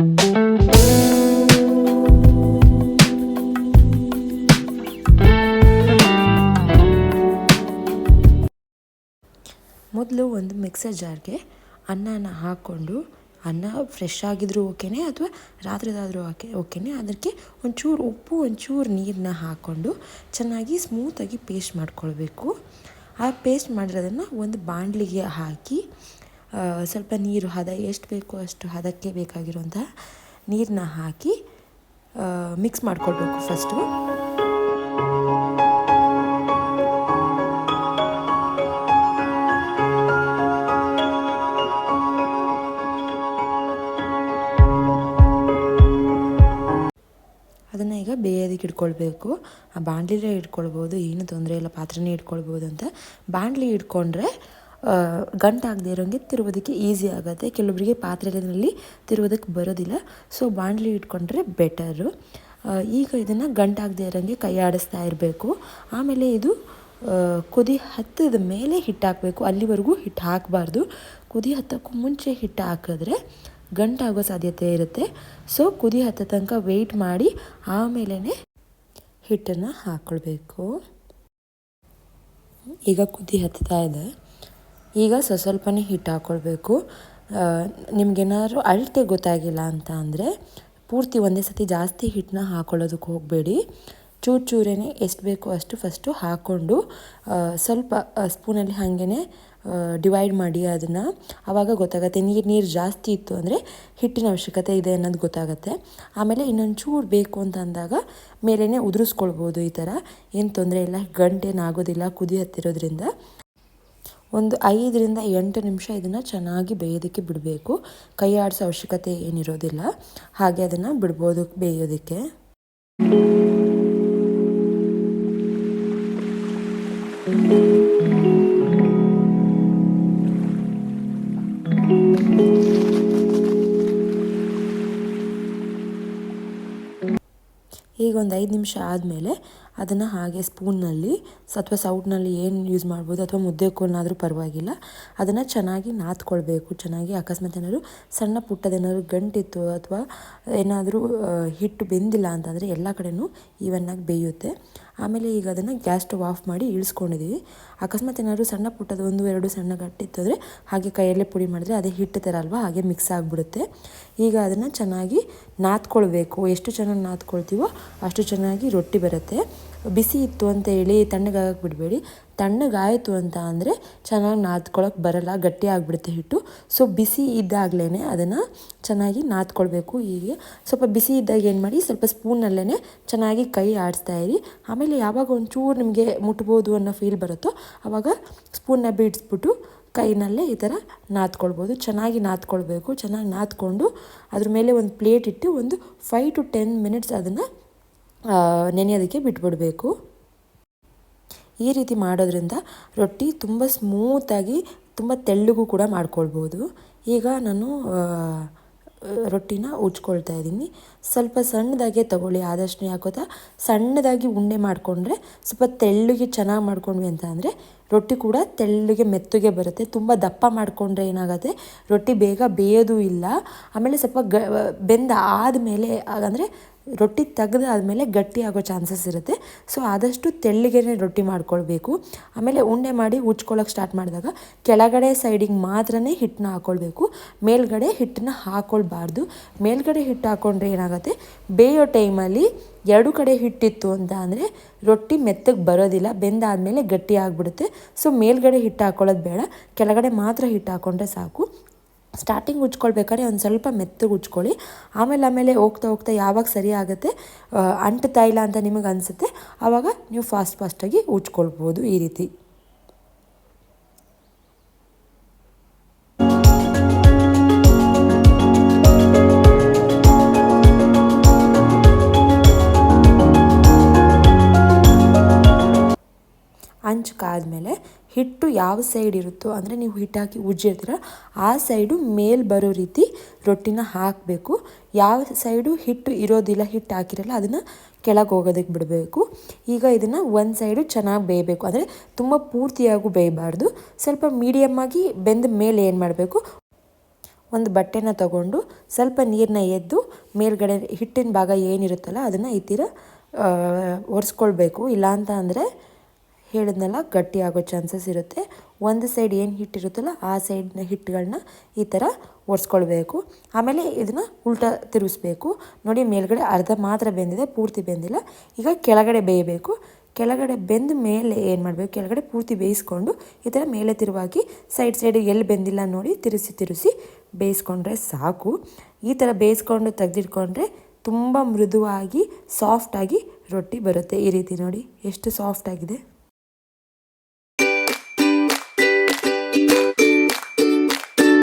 ಮೊದಲು ಒಂದು ಮಿಕ್ಸರ್ ಜಾರ್ಗೆ ಅನ್ನನ ಹಾಕ್ಕೊಂಡು ಅನ್ನ ಫ್ರೆಶ್ ಆಗಿದ್ರೂ ಓಕೆನೇ ಅಥವಾ ರಾತ್ರಿದಾದರೂ ಓಕೆ ಓಕೆನೇ. ಅದಕ್ಕೆ ಒಂಚೂರು ಉಪ್ಪು, ಒಂಚೂರು ನೀರನ್ನ ಹಾಕ್ಕೊಂಡು ಚೆನ್ನಾಗಿ ಸ್ಮೂತಾಗಿ ಪೇಸ್ಟ್ ಮಾಡ್ಕೊಳ್ಬೇಕು. ಆ ಪೇಸ್ಟ್ ಮಾಡಿರೋದನ್ನು ಒಂದು ಬಾಣಲಿಗೆ ಹಾಕಿ ಸ್ವಲ್ಪ ನೀರು ಹದ, ಎಷ್ಟು ಬೇಕೋ ಅಷ್ಟು ಹದಕ್ಕೆ ಬೇಕಾಗಿರುವಂತಹ ನೀರನ್ನ ಹಾಕಿ ಮಿಕ್ಸ್ ಮಾಡ್ಕೊಳ್ಬೇಕು ಫಸ್ಟು ಅದನ್ನು ಈಗ ಬೇಯೋದಕ್ಕೆ ಇಟ್ಕೊಳ್ಬೇಕು. ಆ ಬಾಣಲಿಲೇ ಇಟ್ಕೊಳ್ಬೋದು, ಏನು ತೊಂದರೆ ಇಲ್ಲ, ಪಾತ್ರೆನೇ ಇಟ್ಕೊಳ್ಬೋದು ಅಂತ. ಬಾಣಲಿ ಇಟ್ಕೊಂಡ್ರೆ ಗಂಟಾಗದೇ ಇರೋಂಗೆ ತಿರುವುದಕ್ಕೆ ಈಸಿ ಆಗುತ್ತೆ. ಕೆಲವೊಬ್ಬರಿಗೆ ಪಾತ್ರೆಯಲ್ಲಿ ತಿರುವುದಕ್ಕೆ ಬರೋದಿಲ್ಲ. ಸೊ ಬಾಣಲಿ ಇಟ್ಕೊಂಡ್ರೆ ಬೆಟರು ಈಗ ಇದನ್ನು ಗಂಟಾಗದೇ ಇರೋಂಗೆ ಕೈ ಆಡಿಸ್ತಾ ಇರಬೇಕು. ಆಮೇಲೆ ಇದು ಕುದಿ ಹತ್ತದ ಮೇಲೆ ಹಿಟ್ಟು ಹಾಕಬೇಕು. ಅಲ್ಲಿವರೆಗೂ ಹಿಟ್ಟು ಹಾಕಬಾರ್ದು. ಕುದಿ ಹತ್ತಕ್ಕೂ ಮುಂಚೆ ಹಿಟ್ಟು ಹಾಕಿದ್ರೆ ಗಂಟಾಗೋ ಸಾಧ್ಯತೆ ಇರುತ್ತೆ. ಸೊ ಕುದಿ ಹತ್ತ ತನಕ ವೆಯ್ಟ್ ಮಾಡಿ ಆಮೇಲೆ ಹಿಟ್ಟನ್ನು ಹಾಕ್ಕೊಳ್ಬೇಕು ಈಗ ಕುದಿ ಹತ್ತಾ ಇದೆ. ಈಗ ಸ್ವಸ್ವಲ್ಪನೇ ಹಿಟ್ಟು ಹಾಕ್ಕೊಳ್ಬೇಕು ನಿಮ್ಗೇನಾದ್ರೂ ಅಳತೆ ಗೊತ್ತಾಗಿಲ್ಲ ಅಂತ ಅಂದರೆ ಪೂರ್ತಿ ಒಂದೇ ಸತಿ ಜಾಸ್ತಿ ಹಿಟ್ಟನ್ನ ಹಾಕ್ಕೊಳ್ಳೋದಕ್ಕೆ ಹೋಗಬೇಡಿ. ಚೂರು ಚೂರೇನೆ ಎಷ್ಟು ಬೇಕೋ ಅಷ್ಟು ಫಸ್ಟು ಹಾಕ್ಕೊಂಡು ಸ್ವಲ್ಪ ಸ್ಪೂನಲ್ಲಿ ಹಾಗೇ ಡಿವೈಡ್ ಮಾಡಿ ಅದನ್ನು. ಆವಾಗ ಗೊತ್ತಾಗುತ್ತೆ ನೀರು ನೀರು ಜಾಸ್ತಿ ಇತ್ತು ಅಂದರೆ ಹಿಟ್ಟಿನ ಅವಶ್ಯಕತೆ ಇದೆ ಅನ್ನೋದು ಗೊತ್ತಾಗುತ್ತೆ. ಆಮೇಲೆ ಇನ್ನೊಂದು ಚೂರು ಬೇಕು ಅಂತ ಅಂದಾಗ ಮೇಲೇ ಉದುರಿಸ್ಕೊಳ್ಬೋದು ಈ ಥರ ಏನು ತೊಂದರೆ ಇಲ್ಲ, ಗಂಟೇನಾಗೋದಿಲ್ಲ, ಕುದಿ ಹತ್ತಿರೋದ್ರಿಂದ. ಒಂದು ಐದರಿಂದ ಎಂಟು ನಿಮಿಷ ಇದನ್ನು ಚೆನ್ನಾಗಿ ಬೇಯೋದಕ್ಕೆ ಬಿಡಬೇಕು. ಕೈ ಆಡಿಸೋ ಅವಶ್ಯಕತೆ ಏನಿರೋದಿಲ್ಲ. ಹಾಗೆ ಅದನ್ನು ಬಿಡ್ಬೋದು ಬೇಯೋದಕ್ಕೆ. ಈಗ ಒಂದು ಐದು ನಿಮಿಷ ಆದಮೇಲೆ ಅದನ್ನು ಹಾಗೆ ಸ್ಪೂನ್ನಲ್ಲಿ ಅಥವಾ ಸೌಟ್ನಲ್ಲಿ ಏನು ಯೂಸ್ ಮಾಡ್ಬೋದು ಅಥವಾ ಮುದ್ದೆ ಕೋಲ್ನಾದರೂ ಪರವಾಗಿಲ್ಲ. ಅದನ್ನು ಚೆನ್ನಾಗಿ ನಾದ್ಕೊಳ್ಬೇಕು. ಚೆನ್ನಾಗಿ ಅಕಸ್ಮಾತ್ ಏನಾದರೂ ಸಣ್ಣ ಪುಟ್ಟದೇನಾದ್ರು ಗಂಟಿತ್ತು ಅಥವಾ ಏನಾದರೂ ಹಿಟ್ಟು ಬೆಂದಿಲ್ಲ ಅಂತಂದರೆ ಎಲ್ಲ ಕಡೆಯೂ ಈವನ್ನಾಗಿ ಬೇಯುತ್ತೆ. ಆಮೇಲೆ ಈಗ ಅದನ್ನು ಗ್ಯಾಸ್ ಸ್ಟವ್ ಆಫ್ ಮಾಡಿ ಇಳಿಸ್ಕೊಂಡಿದ್ದೀವಿ ಅಕಸ್ಮಾತ್ ಏನಾದರೂ ಸಣ್ಣ ಪುಟ್ಟದ ಒಂದು ಎರಡು ಸಣ್ಣ ಗಟ್ಟಿತ್ತಂದರೆ ಹಾಗೆ ಕೈಯಲ್ಲೇ ಪುಡಿ ಮಾಡಿದ್ರೆ ಅದೇ ಹಿಟ್ಟು ಥರ ಅಲ್ವಾ ಹಾಗೆ ಮಿಕ್ಸ್ ಆಗಿಬಿಡುತ್ತೆ. ಈಗ ಅದನ್ನು ಚೆನ್ನಾಗಿ ನಾದ್ಕೊಳ್ಬೇಕು. ಎಷ್ಟು ಚೆನ್ನಾಗಿ ನಾದ್ಕೊಳ್ತೀವೋ ಅಷ್ಟು ಚೆನ್ನಾಗಿ ರೊಟ್ಟಿ ಬರುತ್ತೆ. ಬಿಸಿ ಇತ್ತು ಅಂತ ಹೇಳಿ ತಣ್ಣಗಾಗಕ್ಕೆ ಬಿಡಬೇಡಿ. ತಣ್ಣಗಾಯಿತು ಅಂತ ಅಂದರೆ ಚೆನ್ನಾಗಿ ನಾದ್ಕೊಳ್ಳೋಕೆ ಬರಲ್ಲ, ಗಟ್ಟಿ ಆಗಿಬಿಡುತ್ತೆ ಹಿಟ್ಟು. ಸೊ ಬಿಸಿ ಇದ್ದಾಗಲೇ ಅದನ್ನು ಚೆನ್ನಾಗಿ ನಾದ್ಕೊಳ್ಬೇಕು ಹೀಗೆ. ಸ್ವಲ್ಪ ಬಿಸಿ ಇದ್ದಾಗ ಏನು ಮಾಡಿ, ಸ್ವಲ್ಪ ಸ್ಪೂನಲ್ಲೇ ಚೆನ್ನಾಗಿ ಕೈ ಆಡಿಸ್ತಾ ಇರಿ. ಆಮೇಲೆ ಯಾವಾಗ ಒಂಚೂರು ನಿಮಗೆ ಮುಟ್ಬೋದು ಅನ್ನೋ ಫೀಲ್ ಬರುತ್ತೋ ಆವಾಗ ಸ್ಪೂನ್ನ ಬಿಡಿಸ್ಬಿಟ್ಟು ಕೈನಲ್ಲೇ ಈ ಥರ ನಾದ್ಕೊಳ್ಬೋದು ಚೆನ್ನಾಗಿ ನಾದ್ಕೊಳ್ಬೇಕು ಚೆನ್ನಾಗಿ ನಾದ್ಕೊಂಡು ಅದ್ರ ಮೇಲೆ ಒಂದು ಪ್ಲೇಟ್ ಇಟ್ಟು ಒಂದು ಫೈವ್ ಟು ಟೆನ್ ಮಿನಿಟ್ಸ್ ಅದನ್ನು ನೆನೆಯೋದಕ್ಕೆ ಬಿಟ್ಬಿಡಬೇಕು. ಈ ರೀತಿ ಮಾಡೋದ್ರಿಂದ ರೊಟ್ಟಿ ತುಂಬ ಸ್ಮೂತಾಗಿ ತುಂಬ ತೆಳ್ಳಗೂ ಕೂಡ ಮಾಡ್ಕೊಳ್ಬೋದು. ಈಗ ನಾನು ರೊಟ್ಟಿನ ಉಜ್ಕೊಳ್ತಾ ಇದ್ದೀನಿ. ಸ್ವಲ್ಪ ಸಣ್ಣದಾಗೆ ತಗೊಳ್ಳಿ, ಆದಷ್ಟು ಯಾಕೋತಾ ಸಣ್ಣದಾಗಿ ಉಂಡೆ ಮಾಡಿಕೊಂಡ್ರೆ ಸ್ವಲ್ಪ ತೆಳ್ಳಗೆ ಚೆನ್ನಾಗಿ ಮಾಡ್ಕೊಂಡ್ವಿ ಅಂತ ಅಂದರೆ ರೊಟ್ಟಿ ಕೂಡ ತೆಳ್ಳಗೆ ಮೆತ್ತಗೆ ಬರುತ್ತೆ. ತುಂಬ ದಪ್ಪ ಮಾಡಿಕೊಂಡ್ರೆ ಏನಾಗುತ್ತೆ, ರೊಟ್ಟಿ ಬೇಗ ಬೇಯೋದು ಇಲ್ಲ. ಆಮೇಲೆ ಸ್ವಲ್ಪ ಗ ಬೆಂದ ಆದಮೇಲೆ ಅಂದರೆ ರೊಟ್ಟಿ ತೆಗೆದಾದ್ಮೇಲೆ ಗಟ್ಟಿ ಆಗೋ ಚಾನ್ಸಸ್ ಇರುತ್ತೆ. ಸೊ, ಆದಷ್ಟು ತೆಳ್ಳಗೆ ರೊಟ್ಟಿ ಮಾಡ್ಕೊಳ್ಬೇಕು. ಆಮೇಲೆ ಉಂಡೆ ಮಾಡಿ ಉಚ್ಕೊಳ್ಳೋಕೆ ಸ್ಟಾರ್ಟ್ ಮಾಡಿದಾಗ ಕೆಳಗಡೆ ಸೈಡಿಗೆ ಮಾತ್ರನೇ ಹಿಟ್ಟನ್ನ ಹಾಕ್ಕೊಳ್ಬೇಕು ಮೇಲ್ಗಡೆ ಹಿಟ್ಟನ್ನ ಹಾಕ್ಕೊಳ್ಬಾರ್ದು ಮೇಲ್ಗಡೆ ಹಿಟ್ಟು ಹಾಕ್ಕೊಂಡ್ರೆ ಏನಾಗುತ್ತೆ? ಬೇಯೋ ಟೈಮಲ್ಲಿ ಎರಡು ಕಡೆ ಹಿಟ್ಟಿತ್ತು ಅಂತ ಅಂದರೆ ರೊಟ್ಟಿ ಮೆತ್ತಗೆ ಬರೋದಿಲ್ಲ. ಬೆಂದಾದಮೇಲೆ ಗಟ್ಟಿ ಆಗಿಬಿಡುತ್ತೆ. ಸೊ, ಮೇಲ್ಗಡೆ ಹಿಟ್ಟು ಹಾಕ್ಕೊಳ್ಳೋದು ಬೇಡ. ಕೆಳಗಡೆ ಮಾತ್ರ ಹಿಟ್ಟು ಹಾಕ್ಕೊಂಡ್ರೆ ಸಾಕು. ಸ್ಟಾರ್ಟಿಂಗ್ ಉಜ್ಕೊಳ್ಬೇಕಾದ್ರೆ ಒಂದು ಸ್ವಲ್ಪ ಮೆತ್ತಗೆ ಉಜ್ಕೊಳ್ಳಿ ಆಮೇಲೆ ಆಮೇಲೆ ಹೋಗ್ತಾ ಹೋಗ್ತಾ ಯಾವಾಗ ಸರಿ ಆಗುತ್ತೆ ಆ, ಅಂಟ್ತಾ ಇಲ್ಲ ಅಂತ ನಿಮಗೆ ಅನಿಸುತ್ತೆ ಆವಾಗ ನೀವು ಫಾಸ್ಟ್ ಫಾಸ್ಟಾಗಿ ಉಜ್ಕೊಳ್ಬೋದು ಈ ರೀತಿ. ಹಿಟ್ಟು ಯಾವ ಸೈಡ್ ಇರುತ್ತೋ ಅಂದರೆ ನೀವು ಹಿಟ್ಟು ಹಾಕಿ ಉಜ್ಜಿರ್ತೀರ ಆ ಸೈಡು ಮೇಲೆ ಬರೋ ರೀತಿ ರೊಟ್ಟಿನ ಹಾಕಬೇಕು. ಯಾವ ಸೈಡು ಹಿಟ್ಟು ಇರೋದಿಲ್ಲ ಹಿಟ್ಟು ಹಾಕಿರಲ್ಲ, ಅದನ್ನು ಕೆಳಗೆ ಹೋಗೋದಕ್ಕೆ ಬಿಡಬೇಕು. ಈಗ ಇದನ್ನು ಒಂದು ಸೈಡು ಚೆನ್ನಾಗಿ ಬೇಯಬೇಕು. ಅಂದರೆ ತುಂಬ ಪೂರ್ತಿಯಾಗೂ ಬೇಯಬಾರ್ದು. ಸ್ವಲ್ಪ ಮೀಡಿಯಮ್ಮಾಗಿ ಬೆಂದ ಮೇಲೆ ಏನು ಮಾಡಬೇಕು? ಒಂದು ಬಟ್ಟೆನ ತಗೊಂಡು ಸ್ವಲ್ಪ ನೀರನ್ನ ಎದ್ದು ಮೇಲ್ಗಡೆ ಹಿಟ್ಟಿನ ಭಾಗ ಏನಿರುತ್ತಲ್ಲ, ಅದನ್ನು ಈ ಥರ ಒರೆಸ್ಕೊಳ್ಬೇಕು. ಇಲ್ಲಾಂತ ಅಂದರೆ ಹೇಳಿದ್ನಲ್ಲ ಗಟ್ಟಿ ಆಗೋ ಚಾನ್ಸಸ್ ಇರುತ್ತೆ. ಒಂದು ಸೈಡ್ ಏನು ಹಿಟ್ಟಿರುತ್ತಲ್ಲ ಆ ಸೈಡ್ನ ಹಿಟ್ಟುಗಳನ್ನ ಈ ಥರ ಒರೆಸ್ಕೊಳ್ಬೇಕು ಆಮೇಲೆ ಇದನ್ನು ಉಲ್ಟ ತಿರುಗಿಸ್ಬೇಕು. ನೋಡಿ, ಮೇಲ್ಗಡೆ ಅರ್ಧ ಮಾತ್ರ ಬೆಂದಿದೆ, ಪೂರ್ತಿ ಬೆಂದಿಲ್ಲ. ಈಗ ಕೆಳಗಡೆ ಬೇಯಬೇಕು. ಕೆಳಗಡೆ ಬೆಂದ ಮೇಲೆ ಏನು ಮಾಡಬೇಕು? ಕೆಳಗಡೆ ಪೂರ್ತಿ ಬೇಯಿಸ್ಕೊಂಡು ಈ ಥರ ಮೇಲೆ ತಿರುವಾಗಿ ಸೈಡ್ ಸೈಡಿಗೆ ಎಲ್ಲಿ ಬೆಂದಿಲ್ಲ ನೋಡಿ ತಿರುಸಿ ತಿರುಸಿ ಬೇಯಿಸ್ಕೊಂಡ್ರೆ ಸಾಕು. ಈ ಥರ ಬೇಯಿಸ್ಕೊಂಡು ತೆಗೆದಿಟ್ಕೊಂಡ್ರೆ ತುಂಬ ಮೃದುವಾಗಿ ಸಾಫ್ಟಾಗಿ ರೊಟ್ಟಿ ಬರುತ್ತೆ. ಈ ರೀತಿ ನೋಡಿ, ಎಷ್ಟು ಸಾಫ್ಟ್ ಆಗಿದೆ.